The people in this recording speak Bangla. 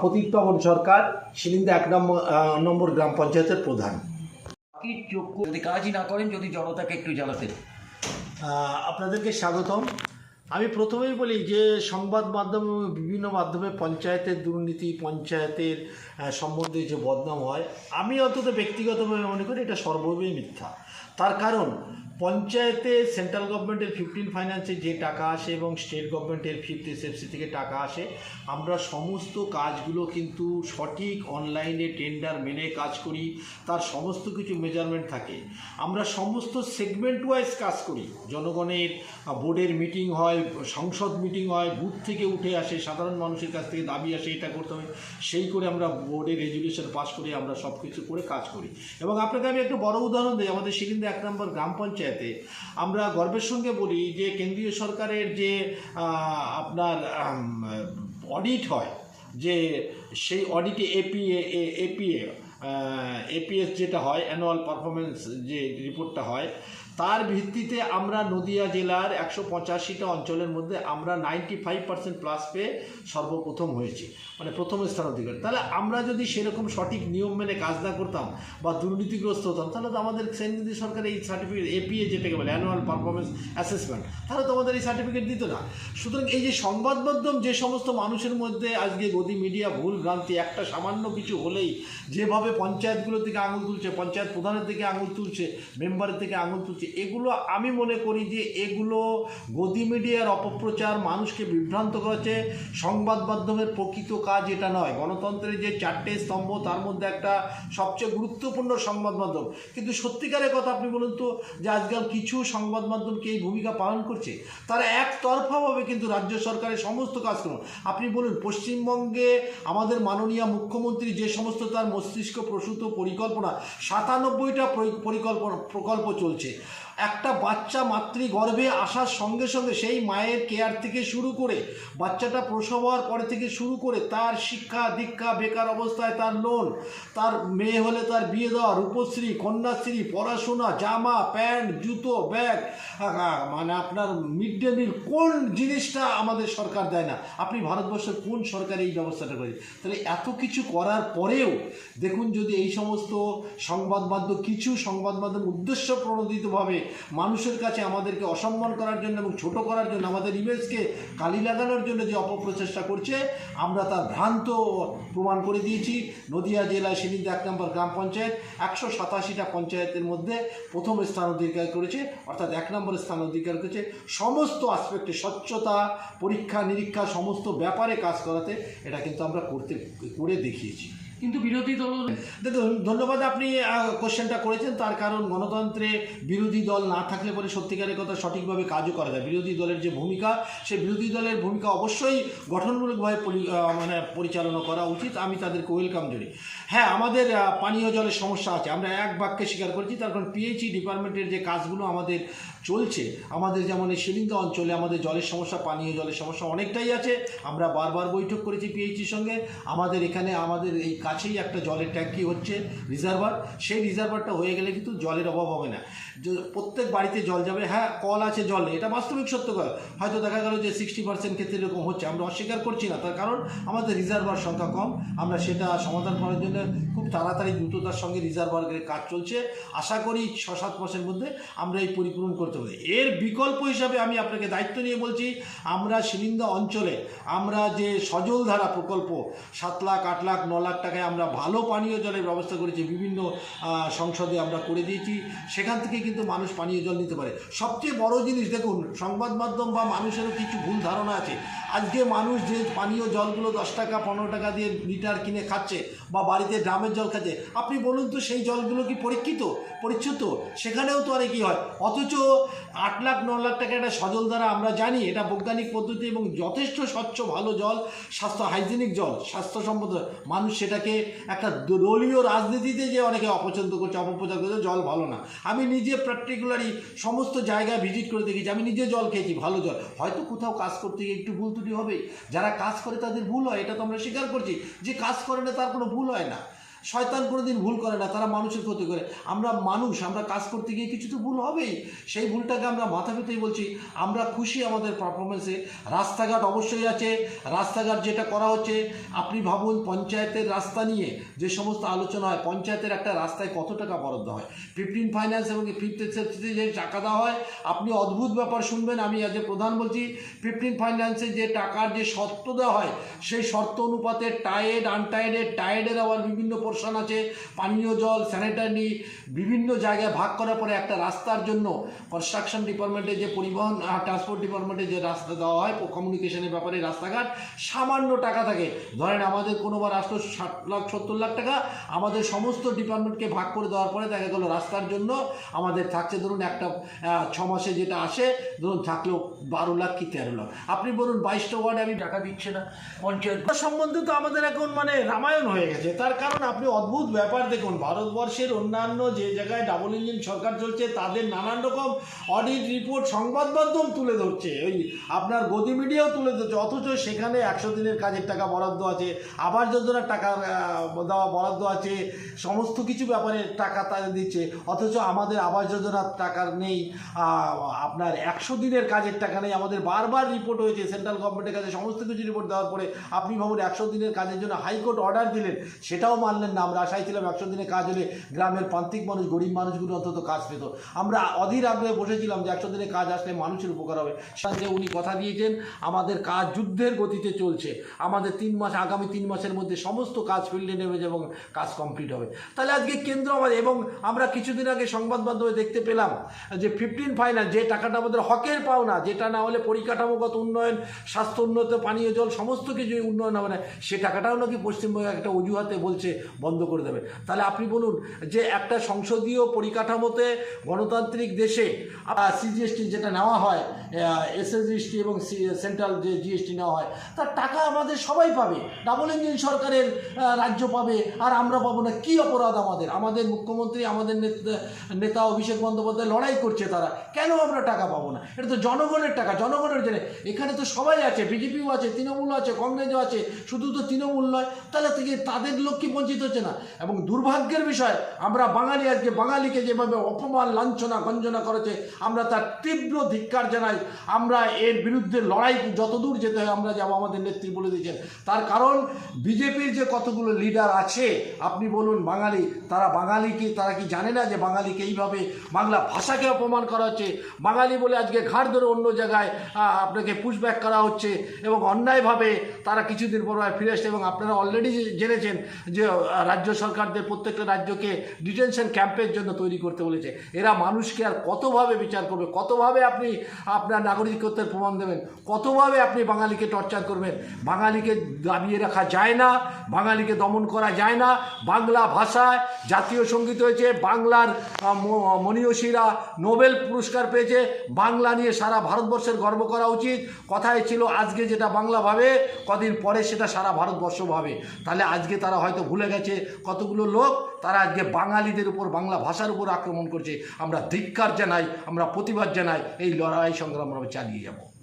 প্রদীপ সরকার শিলিন্দা এক নম্বর নম্বর গ্রাম পঞ্চায়েতের প্রধান। যদি কাজই না করেন যদি জনতাকে একটু জানাতেন আপনাদেরকে স্বাগতম। আমি প্রথমেই বলি যে সংবাদ মাধ্যম বিভিন্ন মাধ্যমে পঞ্চায়েতের দুর্নীতি পঞ্চায়েতের সম্বন্ধে যে বদনাম হয় আমি অন্তত ব্যক্তিগতভাবে মনে করি এটা সর্বভাবেই মিথ্যা। তার কারণ পঞ্চায়েতে সেন্ট্রাল গভর্নমেন্টের ফিফটিন ফাইন্যান্সে যে টাকা আসে এবং স্টেট গভর্নমেন্টের ফিফটি এসএফসি থেকে টাকা আসে, আমরা সমস্ত কাজগুলো কিন্তু সঠিক অনলাইনে টেন্ডার মেনে কাজ করি, তার সমস্ত কিছু মেজারমেন্ট থাকে। আমরা সমস্ত সেগমেন্ট ওয়াইজ কাজ করি। জনগণের বোর্ডের মিটিং হয়, সংসদ মিটিং হয় বুথ থেকে উঠে আসে, সাধারণ মানুষের কাছ থেকে দাবি আসে, এটা করতে হবে সেই করে আমরা বোর্ডের রেজুলেশন পাস করে আমরা সব কিছু করে কাজ করি। এবং আপনাকে আমি একটু বড় উদাহরণ দিই, আমাদের শিলিন্দা এক নম্বর গ্রাম পঞ্চায়েতে। আমরা গর্বের সঙ্গে বলি যে কেন্দ্রীয় সরকারের যে আপনার অডিট হয়, যে সেই অডিটে এপিএ এপিএ এপিএস যেটা হয় অ্যানুয়াল পারফরমেন্স যে রিপোর্টটা হয় তার ভিত্তিতে আমরা নদিয়া জেলার একশো পঁচাশিটা অঞ্চলের মধ্যে আমরা নাইনটি ফাইভ পার্সেন্ট প্লাস পেয়ে সর্বপ্রথম হয়েছি মানে প্রথম স্থান অধিকার। তাহলে আমরা যদি সেরকম সঠিক নিয়ম মেনে কাজ না করতাম বা দুর্নীতিগ্রস্ত হতাম, তাহলে তো আমাদের কেন্দ্রীয় সরকার এই সার্টিফিকেট এপিএ যেটাকে বলে অ্যানুয়াল পারফরমেন্স অ্যাসেসমেন্ট তাহলে তো আমাদের এই সার্টিফিকেট দিত না। সুতরাং এই যে সংবাদ মাধ্যম, যে সমস্ত মানুষের মধ্যে আজকে গদি মিডিয়া, ভুল ভ্রান্তি, একটা সামান্য কিছু হলেই যেভাবে পঞ্চায়েতগুলো থেকে আঙুল তুলছে, পঞ্চায়েত প্রধানের থেকে আঙুল তুলছে, মেম্বারের থেকে আঙুল তুলছে এগুলো আমি মনে করি যে এগুলো গদি মিডিয়ার অপপ্রচার মানুষকে বিভ্রান্ত করেছে। সংবাদ মাধ্যমের প্রকৃত কাজ এটা নয়। গণতন্ত্রের যে চারটে স্তম্ভ, তার মধ্যে একটা সবচেয়ে গুরুত্বপূর্ণ সংবাদ মাধ্যম। কিন্তু সত্যিকারের কথা আপনি বলুন তো, যে আজকাল কিছু সংবাদ মাধ্যমকে এই ভূমিকা পালন করছে, তারা একতরফাভাবে কিন্তু রাজ্য সরকারের সমস্ত কাজকর্ম আপনি বলুন, পশ্চিমবঙ্গে আমাদের মাননীয় মুখ্যমন্ত্রী যে সমস্ত তার মস্তিষ্ক প্রসূত পরিকল্পনা, সাতানব্বইটা পরিকল্পনা, প্রকল্প চলছে। একটা বাচ্চা মাতৃগর্ভে আসার সঙ্গে সঙ্গে সেই মায়ের কেয়ার থেকে শুরু করে বাচ্চাটা প্রসব হওয়ার পরে থেকে শুরু করে তার শিক্ষা, দীক্ষা, বেকার অবস্থায় তার লোন তার মেয়ে হলে তার বিয়ে দেওয়া রূপশ্রী কন্যাশ্রী, পড়াশোনা, জামা, প্যান্ট, জুতো, ব্যাগ মানে আপনার মিড ডে মিল কোন জিনিসটা আমাদের সরকার দেয় না? আপনি ভারতবর্ষের কোন সরকার এই ব্যবস্থাটা করে তাহলে এত কিছু করার পরেও দেখুন যদি এই সমস্ত সংবাদ মাধ্যম, কিছু সংবাদ মাধ্যম উদ্দেশ্য প্রণোদিতভাবে মানুষের কাছে আমাদেরকে অসম্মান করার জন্য এবং ছোট করার জন্য, আমাদের ইমেজকে কালি লাগানোর জন্য যে অপপ্রচেষ্টা করছে, আমরা তার ভ্রান্ত প্রমাণ করে দিয়েছি। নদিয়া জেলায় শিলিন্দা এক নম্বর গ্রাম পঞ্চায়েত, একশো সাতাশিটা পঞ্চায়েতের মধ্যে প্রথম স্থান অধিকার করেছে, অর্থাৎ এক নম্বর স্থান অধিকার করেছে। সমস্ত আসপেক্টে স্বচ্ছতা পরীক্ষা নিরীক্ষা সমস্ত ব্যাপারে কাজ করাতে, এটা কিন্তু আমরা করতে, করে দেখিয়েছি। কিন্তু বিরোধী দল দেখুন, ধন্যবাদ আপনি কোশ্চেনটা করেছেন। তার কারণ গণতন্ত্রে বিরোধী দল না থাকলে পরে সত্যিকারের কথা সঠিকভাবে কাজও করা যায়। বিরোধী দলের যে ভূমিকা সেই বিরোধী দলের ভূমিকা অবশ্যই গঠনমূলকভাবে মানে পরিচালনা করা উচিত। আমি তাদেরকে ওয়েলকাম করি হ্যাঁ আমাদের পানীয় জলের সমস্যা আছে। আমরা এক বাক্যে স্বীকার করছি। তার কারণ পিএইচই ডিপার্টমেন্টের যে কাজগুলো আমাদের চলছে, আমাদের যেমন এই শিলিন্দা অঞ্চলে আমাদের জলের সমস্যা, পানীয় জলের সমস্যা অনেকটাই আছে। আমরা বারবার বৈঠক করেছি পিএইচির সঙ্গে। আমাদের এখানে, আমাদের এই কাছেই একটা জলের ট্যাঙ্কি হচ্ছে রিজার্ভার। সেই রিজার্ভারটা হয়ে গেলে কিন্তু জলের অভাব হবে না। প্রত্যেক বাড়িতে জল যাবে হ্যাঁ কল আছে জল নেই এটা বাস্তবিক সত্য কথা। হয়তো দেখা গেল যে সিক্সটি পার্সেন্ট ক্ষেত্রে এরকম হচ্ছে, আমরা অস্বীকার করছি না, তার কারণ আমাদের রিজার্ভার সংখ্যা কম। আমরা সেটা সমাধান করার জন্য খুব তাড়াতাড়ি দ্রুততার সঙ্গে রিজার্ভারের কাজ চলছে। আশা করি ছ সাত মাসের মধ্যে আমরা এই পরিপূরণ করতে পারি। এর বিকল্প হিসাবে আমি আপনাকে দায়িত্ব নিয়ে বলছি, আমরা শিলিন্দা অঞ্চলে আমরা যে সজলধারা প্রকল্প, সাত লাখ, আট লাখ, ন লাখ টাকায় আমরা ভালো পানীয় জলের ব্যবস্থা করেছি, বিভিন্ন সংসদে আমরা করে দিয়েছি। সেখান থেকে কিন্তু মানুষ পানীয় জল নিতে পারে। সবচেয়ে বড় জিনিস দেখুন, সংবাদ মাধ্যম বা মানুষেরও কিছু ভুল ধারণা আছে। আজকে মানুষ যে পানীয় জলগুলো দশ টাকা, পনেরো টাকা দিয়ে লিটার কিনে খাচ্ছে বা বাড়িতে ড্রামের জল খাচ্ছে, আপনি বলুন তো সেই জলগুলো কি পরীক্ষিত? পরিচ্ছুত? সেখানেও তো অনেকই হয়? অথচ আট লাখ, ন লাখ টাকা একটা সজল দ্বারা আমরা জানি, এটা বৈজ্ঞানিক পদ্ধতি এবং যথেষ্ট স্বচ্ছ, ভালো জল, স্বাস্থ্য, হাইজেনিক জল স্বাস্থ্যসম্মত মানুষ সেটাকে একটা দলীয় রাজনীতিতে যে অনেকে অপছন্দ করছে, অপপ্রচার করছে, জল ভালো না। আমি নিজে পার্টিকুলারই সমস্ত জায়গায় ভিজিট করে দেখেছি, আমি নিজে জল খেয়েছি, ভালো জল। হয়তো কোথাও কাজ করতে গিয়ে একটু ভুল ত্রুটি হবে যারা কাজ করে তাদের ভুল হয়, এটা তো আমরা স্বীকার করছি। যে কাজ করে না তার কোনো ভুল হয় না। শয়তান কোনোদিন ভুল করে না, তারা মানুষের ক্ষতি করে। আমরা মানুষ, আমরা কাজ করতে গিয়ে কিছু তো ভুল হবেই। সেই ভুলটাকে আমরা মাথা পেতেই বলছি, আমরা খুশি আমাদের পারফরমেন্সে রাস্তাঘাট অবশ্যই আছে। রাস্তাঘাট যেটা করা হচ্ছে, আপনি ভাবুন পঞ্চায়েতের রাস্তা নিয়ে যে সমস্ত আলোচনা হয়, পঞ্চায়েতের একটা রাস্তায় কত টাকা বরাদ্দ হয়? ফিফটিন ফাইন্যান্স এবং ফিফথ সেফটিতে যে টাকা দেওয়া হয়, আপনি অদ্ভুত ব্যাপার শুনবেন। আমি আজ প্রধান বলছি ফিফটিন ফাইন্যান্সে যে টাকার যে শর্ত দেওয়া হয়, সেই শর্ত অনুপাতে টায়েড আনটায়েডের টায়েডের আবার বিভিন্ন পোর্শন আছে, পানীয় জল স্যানিটারি বিভিন্ন জায়গায় ভাগ করার পরে একটা রাস্তার জন্য কনস্ট্রাকশন ডিপার্টমেন্টে যে পরিবহন ট্রান্সপোর্ট ডিপার্টমেন্টে যে রাস্তা দেওয়া হয় কমিউনিকেশনের ব্যাপারে রাস্তাঘাট, সামান্য টাকা থাকে। ধরেন আমাদের কোনোবার আসলো ষাট লাখ, সত্তর লাখ টাকা, আমাদের সমস্ত ডিপার্টমেন্টকে ভাগ করে দেওয়ার পরে দেখা গেলো রাস্তার জন্য আমাদের থাকছে ধরুন একটা ছ মাসে যেটা আসে, ধরুন থাকল বারো লাখ কি তেরো লাখ। আপনি বলুন বাইশটা ওয়ার্ডে আমি টাকা দিচ্ছে না, পঞ্চায়েত। সম্বন্ধে তো আমাদের এখন মানে রামায়ণ হয়ে গেছে। তার কারণ আপনি অদ্ভুত ব্যাপার দেখুন, ভারতবর্ষের অন্যান্য যে জায়গায় ডাবল ইঞ্জিন সরকার চলছে, তাদের নানান রকম অডিট রিপোর্ট সংবাদ মাধ্যম তুলে ধরছে। ওই আপনার গদি মিডিয়াও তুলে ধরছে। অথচ সেখানে একশো দিনের কাজের টাকা বরাদ্দ আছে আবাস যোজনার টাকা দেওয়া বরাদ্দ আছে, সমস্ত কিছু ব্যাপারে টাকা তাদের দিচ্ছে। অথচ আমাদের আবাস যোজনার টাকা নেই আপনার একশো দিনের কাজের টাকা নেই। আমাদের বারবার রিপোর্ট হয়েছে সেন্ট্রাল গভর্নমেন্টের কাছে সমস্ত কিছু রিপোর্ট দেওয়ার পরে, আপনি ভাবুন একশো দিনের কাজের জন্য হাইকোর্ট অর্ডার দিলেন, সেটাও মানলেন না আমরা আশায় ছিলাম একশো দিনের কাজ হলে গ্রামের প্রান্তিক মানুষ, গরিব মানুষগুলো অন্তত কাজ পেত। আমরা অধীর আগ্রহে বসেছিলাম যে একশো দিনের কাজ আসলে মানুষের উপকার হবে। যে উনি কথা দিয়েছেন, আমাদের কাজ যুদ্ধের গতিতে চলছে। আমাদের তিন মাস, আগামী তিন মাসের মধ্যে সমস্ত কাজ ফিল্ডে নেমে এবং কাজ কমপ্লিট হবে। তাহলে আজকে কেন্দ্র আমাদের, এবং আমরা কিছুদিন আগে সংবাদ মাধ্যমে দেখতে পেলাম যে ফিফটিন ফাইনাল, যে টাকাটা আমাদের হকের পাওনা, যেটা না হলে পরিকাঠামোগত উন্নয়ন, স্বাস্থ্য উন্নত, পানীয় জল, সমস্ত কিছু উন্নয়ন হবে না, সে টাকাটাও নাকি পশ্চিমবঙ্গে একটা অজুহাতে বলছে বন্ধ করে দেবে। তাহলে আপনি বলুন যে একটা সংসদীয় পরিকাঠামোতে গণতান্ত্রিক দেশে সিজিএসটি যেটা নেওয়া হয় এসএসজিএসটি এবং সেন্ট্রাল যে জিএসটি নেওয়া হয়, তার টাকা আমাদের সবাই পাবে। ডাবল ইঞ্জিন সরকারের রাজ্য পাবে, আর আমরা পাবো না। কী অপরাধ আমাদের? আমাদের মুখ্যমন্ত্রী, আমাদের নেতা- অভিষেক বন্দ্যোপাধ্যায় লড়াই করছে তারা। কেন আমরা টাকা পাবো না? এটা তো জনগণের টাকা, জনগণের জন্য। এখানে তো সবাই আছে বিজেপিও আছে তৃণমূল আছে, কংগ্রেসও আছে। শুধু তো তৃণমূল নয়, তাহলে থেকে তাদের লোক কি বঞ্চিত হচ্ছে না। এবং দুর্ভাগ্যের বিষয়, আমরা বাঙালি আজকে, বাঙালিকে যেভাবে অপমান, লাঞ্ছনা, গঞ্জনা করেছে, আমরা তার তীব্র ধিক্কার জানাই। আমরা এর বিরুদ্ধে লড়াই, যতদূর যেতে হয় আমরা যাব আমাদের নেত্রী বলে দিয়েছেন। তার কারণ, বিজেপির যে কতগুলো লিডার আছে, আপনি বলুন বাঙালি, তারা বাঙালি কি, তারা কি জানে না যে বাঙালিকে এইভাবে বাংলা ভাষাকে অপমান করা হচ্ছে? বাঙালি বলে আজকে ঘাড় ধরে অন্য জায়গায় আপনাকে পুশব্যাক করা হচ্ছে এবং অন্যায়ভাবে তারা কিছুদিন পর ফিরে আসছে এবং আপনারা অলরেডি জেনেছেন যে রাজ্য সরকারদের প্রত্যেকটা রাজ্যকে ডিটেনশন ক্যাম্পের জন্য তৈরি করতে বলেছে। এরা মানুষকে আর কতভাবে বিচার করবে? কতভাবে আপনি আপনার নাগরিকত্বের প্রমাণ দেবেন? কতভাবে আপনি বাঙালিকে টর্চার করবেন? বাঙালিকে দাবিয়ে রাখা যায় না, বাঙালিকে দমন করা যায় না। বাংলা ভাষায় জাতীয় সংগীত হয়েছে, বাংলার মনীয়সীরা নোবেল পুরস্কার পেয়েছে। বাংলা নিয়ে সারা ভারতবর্ষের গর্ব করা উচিত। কথায় ছিল, আজকে যেটা বাংলা ভাবে, কদিন পরে সেটা সারা ভারতবর্ষ ভাবে। তাহলে আজকে তারা হয়তো ভুলে গেছে কতগুলো লোক তারা আজকে বাঙালিদের উপর, বাংলা ভাষার উপর আক্রমণ করছে। আমরা ধিক্কার জানাই, আমরা প্রতিবাদ জানাই, এই লড়াই সংগ্রাম আমরা চালিয়ে যাব।